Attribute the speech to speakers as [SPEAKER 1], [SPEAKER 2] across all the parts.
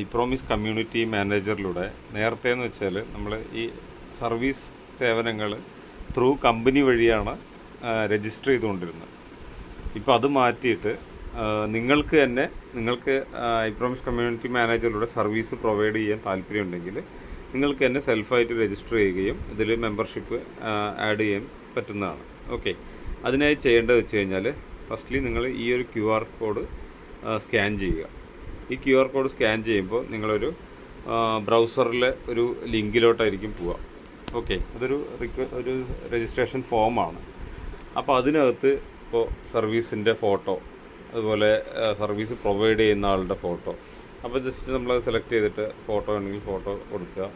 [SPEAKER 1] ഈ promise community മാനേജറിലൂടെ നേരത്തെ എന്ന് വെച്ചാൽ നമ്മൾ ഈ സർവീസ് സേവനങ്ങൾ ത്രൂ കമ്പനി വഴിയാണ് രജിസ്റ്റർ ചെയ്തുകൊണ്ടിരുന്നത്. ഇപ്പോൾ അത് മാറ്റിയിട്ട് നിങ്ങൾക്ക് തന്നെ നിങ്ങൾക്ക് ഐ പ്രോമിസ് കമ്മ്യൂണിറ്റി മാനേജറിലൂടെ സർവീസ് പ്രൊവൈഡ് ചെയ്യാൻ താല്പര്യമുണ്ടെങ്കിൽ നിങ്ങൾക്ക് തന്നെ സെൽഫായിട്ട് രജിസ്റ്റർ ചെയ്യുകയും ഇതിൽ മെമ്പർഷിപ്പ് ആഡ് ചെയ്യാൻ പറ്റുന്നതാണ്. ഓക്കെ. അതിനായി ചെയ്യേണ്ടത് വെച്ച് കഴിഞ്ഞാൽ ഫസ്റ്റ്ലി നിങ്ങൾ ഈ ഒരു ക്യു ആർ കോഡ് സ്കാൻ ചെയ്യുക. ഈ ക്യു ആർ കോഡ് സ്കാൻ ചെയ്യുമ്പോൾ നിങ്ങളൊരു ബ്രൗസറിലെ ഒരു ലിങ്കിലോട്ടായിരിക്കും പോവുക. ഓക്കെ അതൊരു റിക്വ ഒരു രജിസ്ട്രേഷൻ ഫോമാണ് അപ്പോൾ അതിനകത്ത് ഇപ്പോൾ സർവീസിന്റെ ഫോട്ടോ അതുപോലെ സർവീസ് പ്രൊവൈഡ് ചെയ്യുന്ന ആളുടെ ഫോട്ടോ അപ്പോൾ ജസ്റ്റ് നമ്മളത് സെലക്ട് ചെയ്തിട്ട് ഫോട്ടോ ഉണ്ടെങ്കിൽ ഫോട്ടോ കൊടുക്കുക.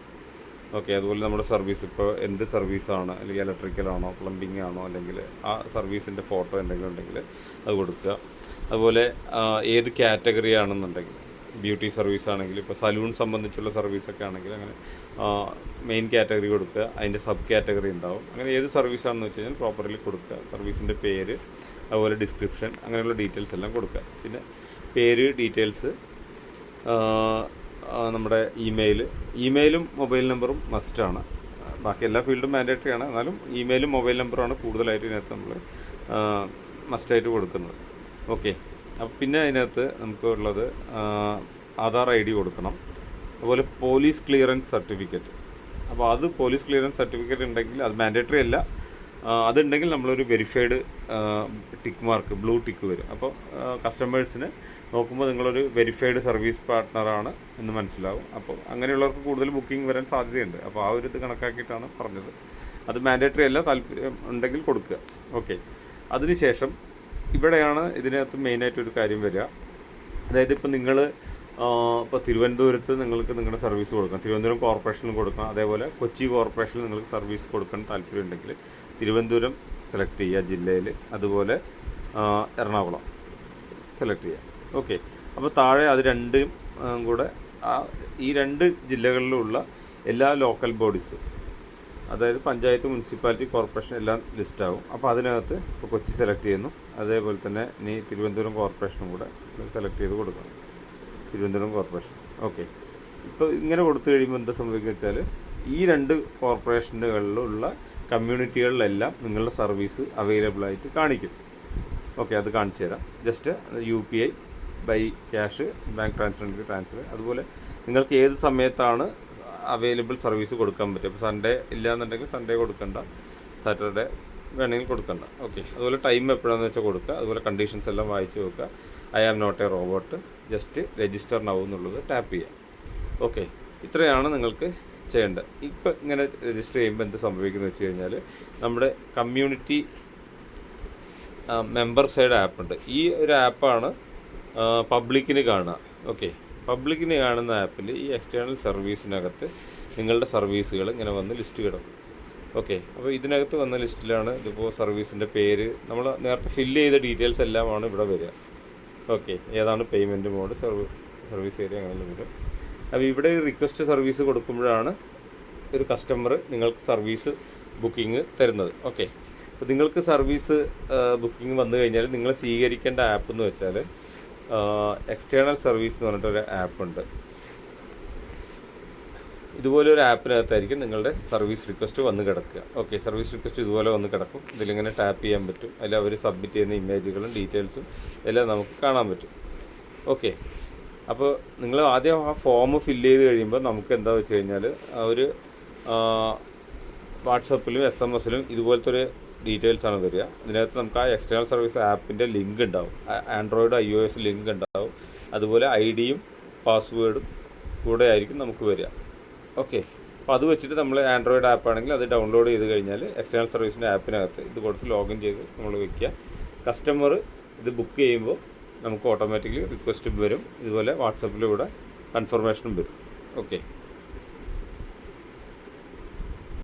[SPEAKER 1] ഓക്കെ അതുപോലെ നമ്മുടെ സർവീസ് ഇപ്പോൾ എന്ത് സർവീസാണ് അല്ലെങ്കിൽ ഇലക്ട്രിക്കലാണോ പ്ലംബിംഗ് ആണോ അല്ലെങ്കിൽ ആ സർവീസിന്റെ ഫോട്ടോ എന്തെങ്കിലും ഉണ്ടെങ്കിൽ അത് കൊടുക്കുക. അതുപോലെ ഏത് കാറ്റഗറി ആണെന്നുണ്ടെങ്കിൽ ബ്യൂട്ടി സർവീസ് ആണെങ്കിൽ ഇപ്പോൾ സലൂൺ സംബന്ധിച്ചുള്ള സർവീസൊക്കെ ആണെങ്കിൽ അങ്ങനെ മെയിൻ കാറ്റഗറി കൊടുക്കുക. അതിന്റെ സബ് കാറ്റഗറി ഉണ്ടാവും. അങ്ങനെ ഏത് സർവീസാണെന്ന് വെച്ച് കഴിഞ്ഞാൽ പ്രോപ്പർലി കൊടുക്കുക. സർവീസിന്റെ പേര് അതുപോലെ ഡിസ്ക്രിപ്ഷൻ അങ്ങനെയുള്ള ഡീറ്റെയിൽസ് എല്ലാം കൊടുക്കുക. പിന്നെ പേര് ഡീറ്റെയിൽസ് നമ്മുടെ ഇമെയിൽ ഇമെയിലും മൊബൈൽ നമ്പറും മസ്റ്റാണ് ബാക്കി എല്ലാ ഫീൽഡും മാൻഡേറ്ററി ആണ്. എന്നാലും ഇമെയിലും മൊബൈൽ നമ്പറുമാണ് കൂടുതലായിട്ട് ഇതിനകത്ത് നമ്മൾ മസ്റ്റായിട്ട് കൊടുക്കുന്നത്. ഓക്കെ അപ്പം പിന്നെ അതിനകത്ത് നമുക്ക് ഉള്ളത് ആധാർ ഐ ഡി കൊടുക്കണം. അതുപോലെ പോലീസ് ക്ലിയറൻസ് സർട്ടിഫിക്കറ്റ്. അപ്പോൾ അത് പോലീസ് ക്ലിയറൻസ് സർട്ടിഫിക്കറ്റ് ഉണ്ടെങ്കിൽ അത് മാൻഡേറ്ററി അല്ല. അതുണ്ടെങ്കിൽ നമ്മളൊരു verified tick mark blue tick വരും. അപ്പോൾ കസ്റ്റമേഴ്സിന് നോക്കുമ്പോൾ നിങ്ങളൊരു വെരിഫൈഡ് സർവീസ് പാർട്ട്ണറാണ് എന്ന് മനസ്സിലാവും. അപ്പോൾ അങ്ങനെയുള്ളവർക്ക് കൂടുതൽ ബുക്കിംഗ് വരാൻ സാധ്യതയുണ്ട്. അപ്പോൾ ആ ഒരു ഇത് കണക്കാക്കിയിട്ടാണ് പറഞ്ഞത്. അത് മാൻഡേറ്ററി അല്ല താല്പര്യം ഉണ്ടെങ്കിൽ കൊടുക്കുക. ഓക്കെ. അതിനുശേഷം ഇവിടെയാണ് ഇതിനകത്ത് മെയിനായിട്ട് ഒരു കാര്യം വരിക. അതായത് ഇപ്പം നിങ്ങൾ ഇപ്പോൾ തിരുവനന്തപുരത്ത് നിങ്ങൾക്ക് നിങ്ങളുടെ സർവീസ് കൊടുക്കാം. തിരുവനന്തപുരം കോർപ്പറേഷനിൽ കൊടുക്കാം. അതേപോലെ കൊച്ചി കോർപ്പറേഷനിൽ നിങ്ങൾക്ക് സർവീസ് കൊടുക്കാൻ താല്പര്യം ഉണ്ടെങ്കിൽ തിരുവനന്തപുരം സെലക്ട് ചെയ്യുക ജില്ലയിൽ അതുപോലെ എറണാകുളം സെലക്ട് ചെയ്യുക. ഓക്കെ അപ്പോൾ താഴെ അത് രണ്ടും കൂടെ ഈ രണ്ട് ജില്ലകളിലുള്ള എല്ലാ ലോക്കൽ ബോഡീസ് അതായത് പഞ്ചായത്ത് മുനിസിപ്പാലിറ്റി കോർപ്പറേഷൻ എല്ലാം ലിസ്റ്റാവും അപ്പോൾ അതിനകത്ത് ഇപ്പോൾ കൊച്ചി സെലക്ട് ചെയ്യുന്നു. അതേപോലെ തന്നെ ഇനി തിരുവനന്തപുരം കോർപ്പറേഷനും കൂടെ സെലക്ട് ചെയ്ത് കൊടുക്കണം. തിരുവനന്തപുരം കോർപ്പറേഷൻ. ഓക്കെ. ഇപ്പോൾ ഇങ്ങനെ കൊടുത്തു കഴിയുമ്പോൾ എന്താ സംഭവിക്കുക വെച്ചാൽ ഈ രണ്ട് കോർപ്പറേഷനുകളിലുള്ള കമ്മ്യൂണിറ്റികളിലെല്ലാം നിങ്ങളുടെ സർവീസ് അവൈലബിൾ ആയിട്ട് കാണിക്കും. ഓക്കെ അത് കാണിച്ചു തരാം. Just U P I by cash bank transfer transfer. അതുപോലെ നിങ്ങൾക്ക് ഏത് സമയത്താണ് അവൈലബിൾ സർവീസ് കൊടുക്കാൻ പറ്റും ഇപ്പോൾ സൺഡേ ഇല്ലയെന്നുണ്ടെങ്കിൽ സൺഡേ കൊടുക്കണ്ട. സാറ്റർഡേ വേണമെങ്കിൽ കൊടുക്കണ്ട. ഓക്കെ. അതുപോലെ ടൈം എപ്പോഴാണെന്ന് വെച്ചാൽ കൊടുക്കുക. അതുപോലെ കണ്ടീഷൻസ് എല്ലാം വായിച്ച് വെക്കുക. I am not a robot. Just register now എന്നുള്ളത് ടാപ്പ് ചെയ്യുക ഓക്കെ ഇത്രയാണ് നിങ്ങൾക്ക് ചെയ്യേണ്ടത്. ഇപ്പം ഇങ്ങനെ രജിസ്റ്റർ ചെയ്യുമ്പോൾ എന്ത് സംഭവിക്കുന്നത് വെച്ച് കഴിഞ്ഞാൽ നമ്മുടെ കമ്മ്യൂണിറ്റി മെമ്പർ സൈഡ് ആപ്പുണ്ട് ഈ ഒരു ആപ്പാണ് പബ്ലിക്കിന് കാണുക. ഓക്കെ പബ്ലിക്കിന് കാണുന്ന ആപ്പിൽ ഈ എക്സ്റ്റേണൽ സർവീസിനകത്ത് നിങ്ങളുടെ സർവീസുകൾ ഇങ്ങനെ വന്ന് ലിസ്റ്റ് കിടക്കും. ഓക്കെ അപ്പോൾ ഇതിനകത്ത് വന്ന ലിസ്റ്റിലാണ് ഇതിപ്പോൾ സർവീസിന്റെ പേര്. നമ്മൾ നേരത്തെ ഫില്ല് ചെയ്ത ഡീറ്റെയിൽസ് എല്ലാമാണ് ഇവിടെ വരിക. ഓക്കെ ഏതാണ് payment mode service service area അങ്ങനെ വരും അപ്പോൾ ഇവിടെ റിക്വസ്റ്റ് സർവീസ് കൊടുക്കുമ്പോഴാണ് ഒരു കസ്റ്റമർ നിങ്ങൾക്ക് സർവീസ് ബുക്കിംഗ് തരുന്നത്. ഓക്കെ അപ്പോൾ നിങ്ങൾക്ക് സർവീസ് ബുക്കിംഗ് വന്നു കഴിഞ്ഞാൽ നിങ്ങൾ സ്വീകരിക്കേണ്ട ആപ്പ് എന്ന് വെച്ചാൽ എക്സ്റ്റേണൽ സർവീസ് എന്ന് പറഞ്ഞിട്ടൊരു ആപ്പ് ഉണ്ട്. ഇതുപോലെ ഒരു ആപ്പിനകത്തായിരിക്കും നിങ്ങളുടെ സർവീസ് റിക്വസ്റ്റ് വന്ന് കിടക്കുക. ഓക്കെ സർവീസ് റിക്വസ്റ്റ് ഇതുപോലെ വന്ന് കിടക്കും. ഇതിലിങ്ങനെ ടാപ്പ് ചെയ്യാൻ പറ്റും. അതിൽ അവർ സബ്മിറ്റ് ചെയ്യുന്ന ഇമേജുകളും ഡീറ്റെയിൽസും എല്ലാം നമുക്ക് കാണാൻ പറ്റും. ഓക്കെ അപ്പോൾ നിങ്ങൾ ആദ്യം ആ ഫോം ഫില്ല് ചെയ്ത് കഴിയുമ്പോൾ നമുക്ക് എന്താ വെച്ച് കഴിഞ്ഞാൽ ഒരു വാട്സപ്പിലും എസ് എം എസിലും ഇതുപോലത്തെ ഒരു ഡീറ്റെയിൽസ് ആണ് വരിക. ഇതിനകത്ത് നമുക്ക് ആ എക്സ്റ്റേണൽ സർവീസ് ആപ്പിന്റെ ലിങ്ക് ഉണ്ടാവും. Android I O S link ഉണ്ടാവും. അതുപോലെ ഐ ഡിയും പാസ്വേഡും കൂടെ ആയിരിക്കും നമുക്ക് വരിക. ഓക്കെ അപ്പോൾ അത് വെച്ചിട്ട് നമ്മൾ ആൻഡ്രോയിഡ് ആപ്പ് ആണെങ്കിൽ അത് ഡൗൺലോഡ് ചെയ്ത് കഴിഞ്ഞാൽ എക്സ്റ്റേണൽ സർവീസിന്റെ ആപ്പിനകത്ത് ഇത് കൊടുത്ത് ലോഗിൻ ചെയ്ത് നമ്മൾ വെക്കുക. കസ്റ്റമർ ഇത് ബുക്ക് ചെയ്യുമ്പോൾ നമുക്ക് ഓട്ടോമാറ്റിക്കലി റിക്വസ്റ്റ് വരും. ഇതുപോലെ വാട്സപ്പിലൂടെ കൺഫർമേഷനും വരും. ഓക്കെ